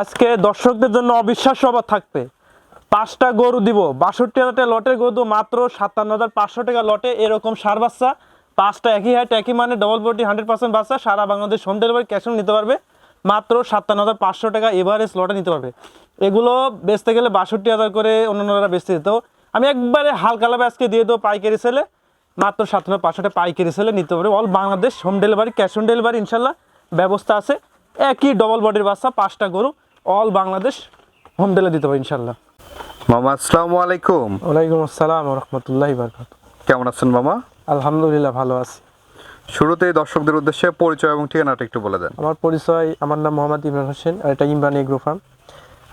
আজকে দর্শকদের জন্য অবিশ্বাস্য অবাক থাকবে। পাঁচটা গরু দিব। বাষট্টি হাজার লটের গরু মাত্র সাতান্ন হাজার পাঁচশো টাকা লটে এরকম সার বাচ্চা। পাঁচটা একই হাইট একই মানে ডবল বডি হান্ড্রেড পার্সেন্ট বাচ্চা। সারা বাংলাদেশ হোম ডেলিভারি ক্যাশ নিতে পারবে। মাত্র সাতান্ন হাজার পাঁচশো টাকা এভারেজ লটে নিতে পারবে। এগুলো বেচতে গেলে বাষট্টি হাজার করে অন্যান্যরা বেচতে দিত আমি একবারে হালকা লাভে আজকে দিয়ে দেবো পাইকারি সেলে মাত্র সাতান্ন পাঁচশো টাকা পাইকারি সেলে নিতে পারবে। All Bangladesh home delivery cash on delivery ইনশাল্লাহ ব্যবস্থা আছে। একই ডবল বডির বাচ্চা, পাঁচটা গরু। অল বাংলাদেশ হোম ডেলিভারি দিতে পারবে ইনশাল্লাহ মামা আসসালামু আলাইকুম। ওয়ালাইকুম আসসালাম রহমতুল্লাহ বারকাত কেমন আছেন মামা? আলহামদুলিল্লাহ ভালো আছি। শুরুতেই দর্শকদের উদ্দেশ্যে পরিচয় এবং ঠিকানাটা একটু বলে দেন। আমার পরিচয় আমার নাম মোহাম্মদ ইমরান হোসেন আর এটা ইমরান এগ্রো ফার্ম।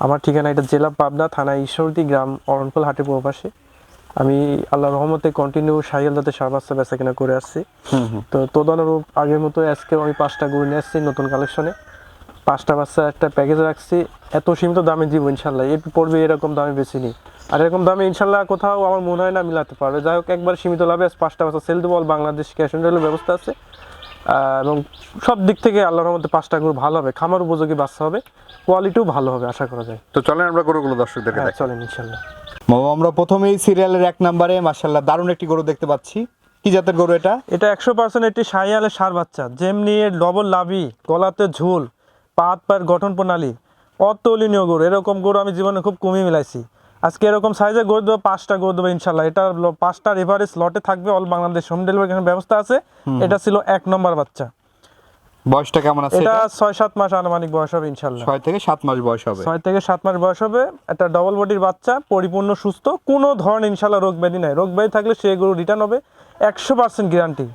আমার ঠিকানা এটা জেলা পাবনা থানা ঈশ্বরদী গ্রাম অরণকুল হাটের পাশে আমি আল্লাহ রহমতে কন্টিনিউ সাহিয়াল যাতে সার বাচ্চা বেচা কিনা করে আসছি। তো তদানুরূপ আগের মতো আজকেও আমি পাঁচটা গরু নিয়ে আসছি নতুন কালেকশনে পাঁচটা বাচ্চা একটা প্যাকেজ রাখছি। এত সীমিত দামে দিব ইনশাল্লাহ। এর পড়বে এরকম দামে বেশি নিই। আর এরকম দামে ইনশাল্লাহ কোথাও আমার মনে হয় না মিলাতে পারবে। যাই হোক একবার সীমিত লাভে পাঁচটা বাচ্চা সেল দেবো। বাংলাদেশ ক্যাশ অন ডেলিভারি ব্যবস্থা আছে। এবং সব দিক থেকে আল্লাহর মধ্যে পাঁচটা গরু ভালো হবে। খামার উপযোগী বাচ্চা হবে। কোয়ালিটিও ভালো হবে আশা করা যায়। তো চলেন আমরা গরুগুলো দর্শকদেরকে হ্যাঁ চলেন ইনশাল্লাহ। মামা আমরা প্রথমেই সিরিয়ালের এক নম্বরে মাশাল্লাহ দারুণ একটি গরু দেখতে পাচ্ছি। কি জাতের গরু এটা? এটা একশো পার্সেন্ট একটি সাইয়ালের সার বাচ্চা। যেমনি এর ডবল লাভি গলাতে ঝুল পাত পায়ের গঠন প্রণালী অতুলনীয় গরু এরকম গরু আমি জীবনে খুব কমই মিলাইছি। আজকে এরকম সাইজের গরু দেবো পাঁচটা গরু দেবো ইনশাল্লাহ এটা পাঁচটা পাঁচটার লটে থাকবে অল বাংলাদেশ হোম ডেলিভারি ব্যবস্থা আছে। এটা ছিল এক নম্বর বাচ্চা। বয়সটা কেমন আছে এটা এটা? ছয় সাত মাস আনুমানিক বয়স হবে ইনশাল্লাহ ছয় থেকে সাত মাস বয়স হবে। ছয় থেকে সাত মাস বয়স হবে। একটা ডবল বডির বাচ্চা পরিপূর্ণ সুস্থ কোনো ধরনের ইনশাল্লাহ রোগ ব্যাধি নাই। রোগ ব্যাধি থাকলে সেই গরু রিটার্ন হবে। একশো পার্সেন্ট গ্যারান্টি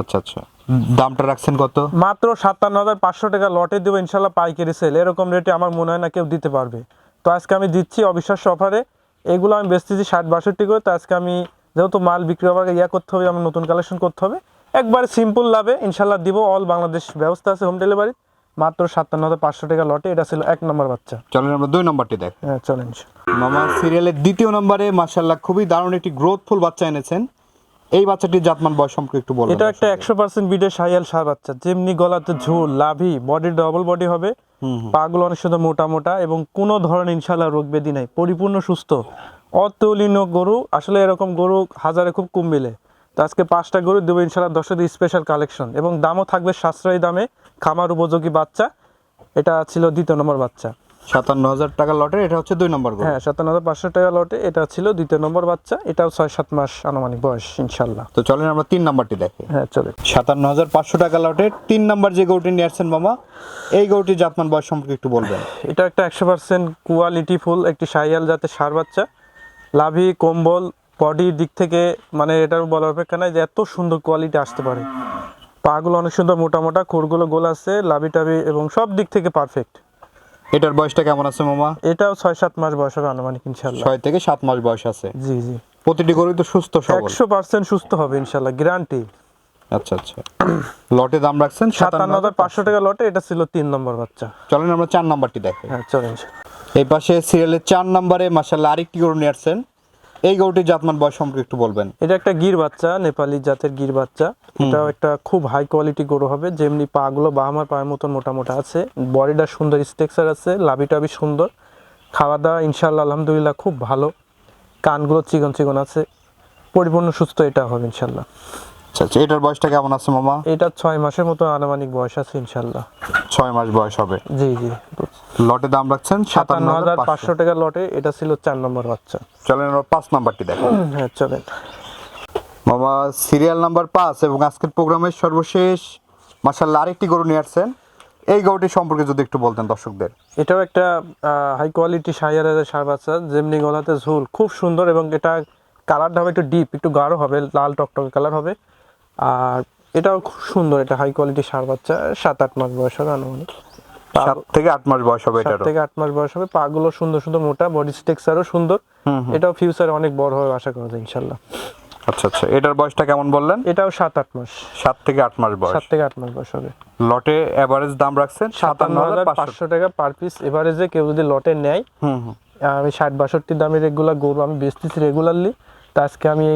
আচ্ছা আচ্ছা। দামটা রাখছেন কত? মাত্র সাতান্ন হাজার পাঁচশো টাকা লটে দেবো ইনশাল্লাহ পাইকারি সেল। এরকম রেটে আমার মনে হয় না কেউ দিতে পারবে। তো আজকে আমি দিচ্ছি অবিশ্বাস্য অফারে। এগুলো আমি বেচতেছি ষাট বাষট্টি করে। তো আজকে আমি যেহেতু মাল বিক্রি হওয়ার ইয়া করতে হবে আমার নতুন কালেকশন করতে হবে। একবার সিম্পল লাভে ইনশাল্লাহ দিব। অল বাংলাদেশ ব্যবস্থা আছে হোম ডেলিভারি মাত্র সাতান্ন হাজার পাঁচশো টাকা লটে। এটা ছিল এক নম্বর বাচ্চা। চলেন আমরা দুই নম্বরটি দেখ। হ্যাঁ চলেন। মামা সিরিয়ালের দ্বিতীয় নম্বরে মাশাল্লাহ খুবই দারুণ একটি গ্রোথফুল বাচ্চা এনেছেন। এই বাচ্চাটির জাতমান বয়স সম্পর্কে একটু বলবেন এটা একটা। একশো পার্সেন্ট বিডের সাইয়াল সার বাচ্চা। যেমনি গলাতে ঝোল লাভি বডি ডবল বডি হবে। পাগুলো অনেক সুন্দর মোটা মোটা এবং কোনো ধরনের ইনশাল্লাহ রোগ ব্যাধি নাই। পরিপূর্ণ সুস্থ। অতুলনীয় গরু আসলে এরকম গরু হাজারে খুব কম মিলে। তো আজকে পাঁচটা গরু দেবো ইনশাল্লাহ দশটি স্পেশাল কালেকশন এবং দামও থাকবে সাশ্রয়ী দামে। খামার উপযোগী বাচ্চা। এটা ছিল দ্বিতীয় নম্বর বাচ্চা। সাতান্ন হাজার টাকা লটের এটা হচ্ছে দুই নম্বর হ্যাঁ সাতান্ন হাজার পাঁচশো টাকা লটে এটা ছিল দ্বিতীয় নম্বর বাচ্চা এটাও ছয় সাত মাস আনুমানিক বয়স ইনশাল্লাহ তো চলেন আমরা তিন নাম্বারটি দেখি। হ্যাঁ চলে সাতান্ন হাজার পাঁচশো টাকা লটের তিন নাম্বার যে গরুটি নিয়ে আসছেন মামা এই গরুটির জাতমান বয়স সম্পর্কে একটু বলবেন। এটা একটা একশো পার্সেন্ট কোয়ালিটি ফুল একটি সাইয়াল জাতের সার বাচ্চা। লাভি কম্বল বডির দিক থেকে মানে এটার বলার অপেক্ষা নাই যে এত সুন্দর কোয়ালিটি আসতে পারে। পাগুলো অনেক সুন্দর মোটা মোটা খুরগুলো গোল আছে লাভি টাভি এবং সব দিক থেকে পারফেক্ট এটার বয়সটা কেমন আছে মামা? এটাও ছয় সাত মাস বয়স হবে আনুমানিক ইনশাল্লাহ ছয় থেকে সাত মাস বয়স আছে। জি জি। প্রতিটি গরুই তো সুস্থ সবল। একশো পার্সেন্ট সুস্থ হবে ইনশাল্লাহ গ্যারান্টি আচ্ছা আচ্ছা। লটে দাম রাখছেন সাতান্ন হাজার পাঁচশো। টাকা লটে এটা ছিল তিন নম্বর বাচ্চা। চলেন আমরা চার নাম্বারটি দেখি হ্যাঁ চলেন। এই পাশে সিরিয়ালের চার নাম্বারে মাসাল্লাহ আরেকটি গরু নিয়ে আসছেন। এই গরুটির জাতমান বয়স সম্পর্কে একটু বলবেন। এটা একটা গির বাচ্চা নেপালি জাতের গির বাচ্চা। এটাও একটা খুব হাই কোয়ালিটি গরু হবে যেমনি পা গুলো বাহামার পায়ের মতন মোটা মোটা আছে। বডিটা সুন্দর স্ট্রাকচার আছে লাভি টাবি সুন্দর। খাওয়া দাওয়া ইনশাল্লাহ আলহামদুলিল্লাহ খুব ভালো। কানগুলো চিকন চিকন আছে। পরিপূর্ণ সুস্থ এটা হবে ইনশাল্লাহ আচ্ছা আচ্ছা এটার বয়সটা কেমন আছে মামা? এটা ছয় মাসের মতো আনুমানিক বয়স আছে ইনশাল্লাহ ছয় মাস বয়স হবে। জি জি। লটে দাম রাখছেন সাতান্ন হাজার পাঁচশো। টাকা লটে এটা ছিল চার নম্বর বাচ্চা। চলেন আমরা পাঁচ নাম্বারটি দেখো। হ্যাঁ চলেন। মামা সিরিয়াল নাম্বার পাঁচ এবং আজকের প্রোগ্রামের সর্বশেষ মাসাল্লাহ আরেকটি গরু নিয়ে আসছেন। এই গরুটি সম্পর্কে যদি একটু বলতেন দর্শকদের। এটাও একটা হাই কোয়ালিটি সাইয়ারের সার বাচ্চা যেমনি গলাতে ঝোল খুব সুন্দর এবং এটা কালারটা হবে একটু ডিপ একটু গাঢ় হবে লাল টকটকে কালার হবে। আর এটাও খুব সুন্দর এটা হাই কোয়ালিটি সার বাচ্চা সাত আট মাস বয়স হবে আনুমানিক। সাত থেকে আট মাস বয়স হবে এটারও। থেকে আট মাস বয়স হবে। পাগুলো সুন্দর সুন্দর মোটা বডি স্ট্রাকচারও সুন্দর। এটাও ফিউচারে অনেক বড় হবে আশা করা যায় ইনশাল্লাহ। আচ্ছা আচ্ছা। এটার বয়সটা কেমন বললেন? এটাও সাত আট মাস। সাত থেকে আট মাস বয়স। সাত থেকে আট মাস বয়স হবে। লটে এভারেজ দাম রাখছেন সাতান্ন হাজার পাঁচশো। টাকা পার পিস এভারেজে কেউ যদি লটে নেয় হুম হুম। আমি ষাট বাষট্টি দামের রেগুলার গরু আমি বেচতেছি রেগুলারলি তা আজকে আমি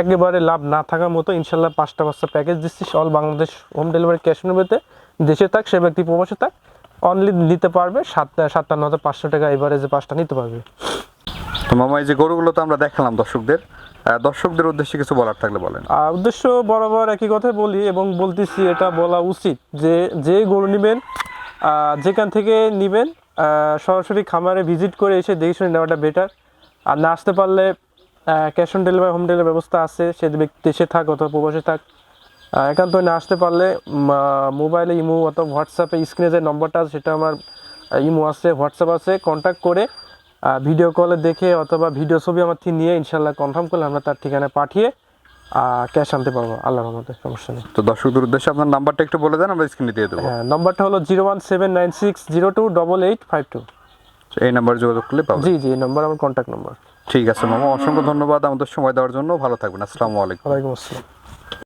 একেবারে লাভ না থাকার মতো ইনশাল্লাহ পাঁচটা পাঁচটা প্যাকেজ দিচ্ছি। All Bangladesh home delivery cash নেবেতে দেশে থাক সে ব্যক্তি প্রবাসে থাক। অনলি নিতে পারবে সাত সাতান্ন হাজার পাঁচশো টাকা এভারেজে পাঁচটা নিতে পারবে। তো মামা এই যে গরুগুলো তো আমরা দেখালাম দর্শকদের দর্শকদের উদ্দেশ্যে কিছু বলার থাকলে বলেন। আর উদ্দেশ্য বরাবর একই কথাই বলি এবং বলতেছি এটা বলা উচিত যে যে গরু নেবেন যেখান থেকে নেবেন সরাসরি খামারে ভিজিট করে এসে দেখে শুনে নেওয়াটা বেটার আর না আসতে পারলে cash on delivery home delivery ব্যবস্থা আছে সে ব্যক্তি দেশে থাক অথবা প্রবাসে থাক। একান্ত না আসতে পারলে মোবাইলে ইমো অথবা হোয়াটসঅ্যাপে স্ক্রিনে যে নম্বরটা আছে সেটা আমার ইমো আছে হোয়াটসঅ্যাপ আছে কন্ট্যাক্ট করে ভিডিও কলে দেখে অথবা ভিডিও ছবি আমার থেকে নিয়ে ইনশাল্লাহ কনফার্ম করলে আমরা তার ঠিকানায় পাঠিয়ে ক্যাশ আনতে পারব। আল্লাহ রহমতে সমস্যা নেই। তো দর্শকদের উদ্দেশ্যে আপনার নাম্বারটা একটু বলে দেন আমরা স্ক্রিনে দিয়ে দেবো। হ্যাঁ নম্বরটা হলো zero one seven nine six zero two double eight five two এই নাম্বারে যোগাযোগ করলে পাবেন। জি জি এই নম্বর আমার কন্ট্যাক্ট নাম্বার ঠিক আছে মামা অসংখ্য ধন্যবাদ আমাদের সময় দেওয়ার জন্য। ভালো থাকবেন আসসালামু আলাইকুম। ওয়ালাইকুম আসসালাম।